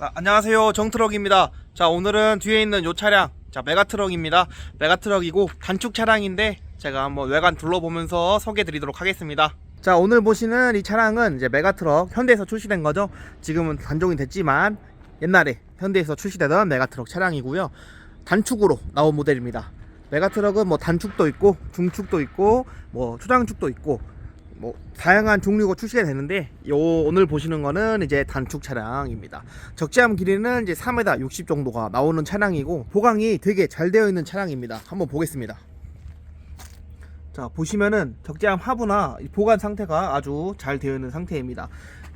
아, 안녕하세요. 정트럭입니다. 자 오늘은 뒤에 있는 요 차량 자 메가트럭입니다. 메가트럭이고 단축 차량인데 제가 한번 외관 둘러보면서 소개해 드리도록 하겠습니다. 자 오늘 보시는 이 차량은 이제 메가트럭 현대에서 출시된 거죠. 지금은 단종이 됐지만 옛날에 현대에서 출시되던 메가트럭 차량이고요. 단축으로 나온 모델입니다. 메가트럭은 뭐 단축도 있고 중축도 있고 뭐 초장축도 있고 뭐 다양한 종류가 출시가 되는데 요 오늘 보시는 거는 이제 단축 차량입니다. 적재함 길이는 이제 3m 60 정도가 나오는 차량이고 보강이 되게 잘 되어 있는 차량입니다. 한번 보겠습니다. 자 보시면은 적재함 하부나 이 보관 상태가 아주 잘 되어 있는 상태입니다.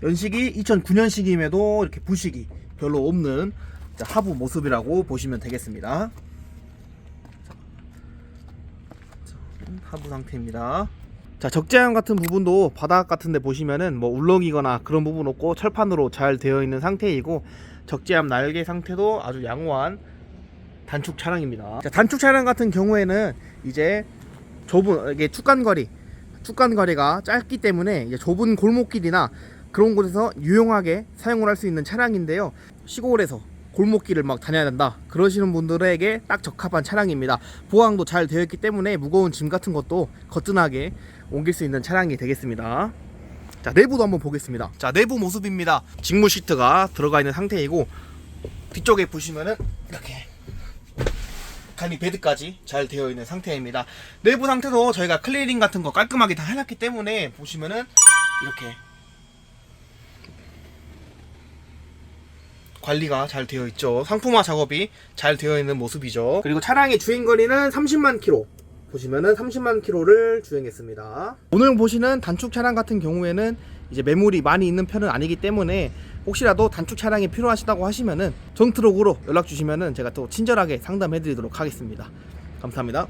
연식이 2009년식임에도 이렇게 부식이 별로 없는 자, 하부 모습이라고 보시면 되겠습니다. 하부 상태입니다. 자 적재함 같은 부분도 바닥 같은데 보시면은 뭐 울렁이거나 그런 부분 없고 철판으로 잘 되어 있는 상태이고 적재함 날개 상태도 아주 양호한 단축 차량입니다. 자, 단축 차량 같은 경우에는 이제 좁은 이게 축간 거리 축간 거리가 짧기 때문에 좁은 골목길이나 그런 곳에서 유용하게 사용을 할 수 있는 차량인데요. 시골에서 골목길을 막 다녀야 된다. 그러시는 분들에게 딱 적합한 차량입니다. 보강도 잘 되어 있기 때문에 무거운 짐 같은 것도 거뜬하게 옮길 수 있는 차량이 되겠습니다. 자 내부도 한번 보겠습니다. 자 내부 모습입니다. 직무 시트가 들어가 있는 상태이고 뒤쪽에 보시면은 이렇게 갈비 베드까지 잘 되어 있는 상태입니다. 내부 상태도 저희가 클리닝 같은 거 깔끔하게 다 해놨기 때문에 보시면은 이렇게 관리가 잘 되어 있죠. 상품화 작업이 잘 되어 있는 모습이죠. 그리고 차량의 주행 거리는 30만 킬로. 보시면은 30만 킬로를 주행했습니다. 오늘 보시는 단축 차량 같은 경우에는 이제 매물이 많이 있는 편은 아니기 때문에 혹시라도 단축 차량이 필요하시다고 하시면은 정트럭으로 연락 주시면은 제가 또 친절하게 상담해 드리도록 하겠습니다. 감사합니다.